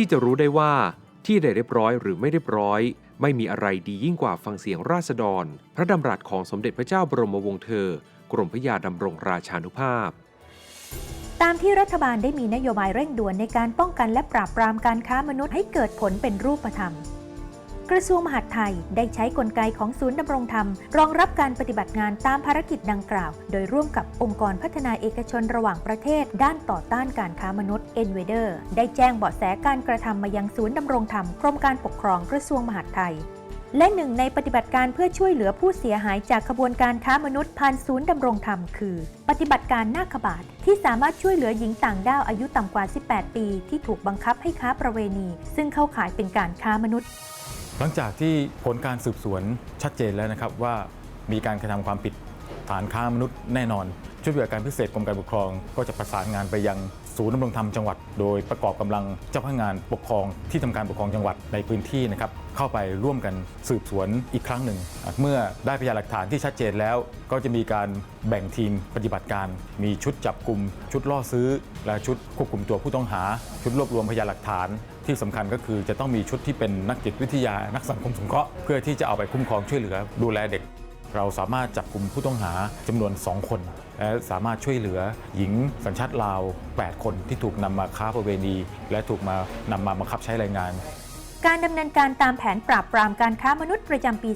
ที่จะรู้ได้ว่าที่ได้เรียบร้อยหรือไม่เรียบร้อย ไม่มีอะไรดียิ่งกว่าฟังเสียงราษฎร พระดำรัสของสมเด็จพระเจ้าบรมวงศ์เธอ กรมพระยาดำรงราชานุภาพ ตามที่รัฐบาลได้มีนโยบายเร่งด่วนในการป้องกันและปราบปรามการค้ามนุษย์ให้เกิดผลเป็นรูปธรรม กระทรวงมหาดไทยได้ใช้กลไกของศูนย์ดำรงธรรม รองรับการปฏิบัติงานตามภารกิจดังกล่าว โดยร่วมกับองค์กรพัฒนาเอกชนระหว่างประเทศ ด้านต่อต้านการค้ามนุษย์ e n v a d e r ได้แจ้งเบาะแสการกระทำมายังศูนย์ดำรงธรรมกรมการปกครองกระทรวงมหาดไทยและหนึ่งในปฏิบัติการเพื่อช่วยเหลือผู้เสียหายจากขบวนการค้ามนุษย์ผ่านศูนย์ดำรงธรรมคือ ปฏิบัติการนาคบาทที่สามารถช่วยเหลือหญิงต่างด้าวอายุต่ำกว่า 18 ปี ที่ถูกบังคับให้ค้าประเวณี ซึ่งเข้าข่ายเป็นการค้ามนุษย์ หลังจากที่ผลการสืบสวนชัดเจนแล้วนะครับว่ามีการกระทำความผิด ฐานค้ามนุษย์แน่นอน ชุดปฏิบัติการพิเศษกรมการปกครอง ก็จะประสานงานไปยังศูนย์ดำรงธรรมจังหวัด โดยประกอบกำลังเจ้าพนักงานปกครองที่ทำการปกครองจังหวัดในพื้นที่นะครับเข้าไปร่วมกันสืบสวนอีกครั้งหนึ่ง เมื่อได้พยานหลักฐานที่ชัดเจนแล้ว ก็จะมีการแบ่งทีมปฏิบัติการ มีชุดจับกลุ่ม ชุดล่อซื้อ และชุดควบคุมตัวผู้ต้องหา ชุดรวบรวมพยานหลักฐานที่สำคัญก็คือจะต้องมีชุดที่เป็นนักจิตวิทยานักสังคมสงเคราะห์เพื่อที่จะเอาไปคุ้มครองช่วยเหลือดูแลเด็ก เราสามารถจับกลุ่มผู้ต้องหาจำนวน 2 คน และสามารถช่วยเหลือหญิงสัญชาติลาว 8 คนที่ถูกนำมาค้าประเวณี และถูกมานำมาบังคับใช้แรงงาน การดำเนินการตามแผนปราบปรามการค้ามนุษย์ประจำปี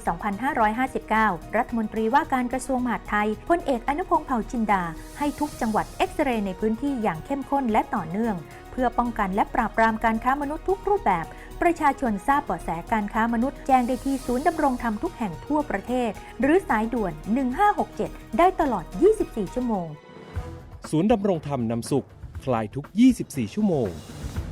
2559 รัฐมนตรีว่าการกระทรวงมหาดไทยพลเอกอนุพงษ์เผ่าจินดา ให้ทุกจังหวัดเอ็กซเรย์ในพื้นที่อย่างเข้มข้นและต่อเนื่อง เพื่อป้องกันและปราบปรามการค้ามนุษย์ทุกรูปแบบ ประชาชนทราบเบาะแสการค้ามนุษย์แจ้งได้ที่ศูนย์ดำรงธรรมทุกแห่งทั่วประเทศ หรือสายด่วน 1567 ได้ตลอด 24 ชั่วโมง ศูนย์ดำรงธรรมนำสุข คลายทุก 24 ชั่วโมง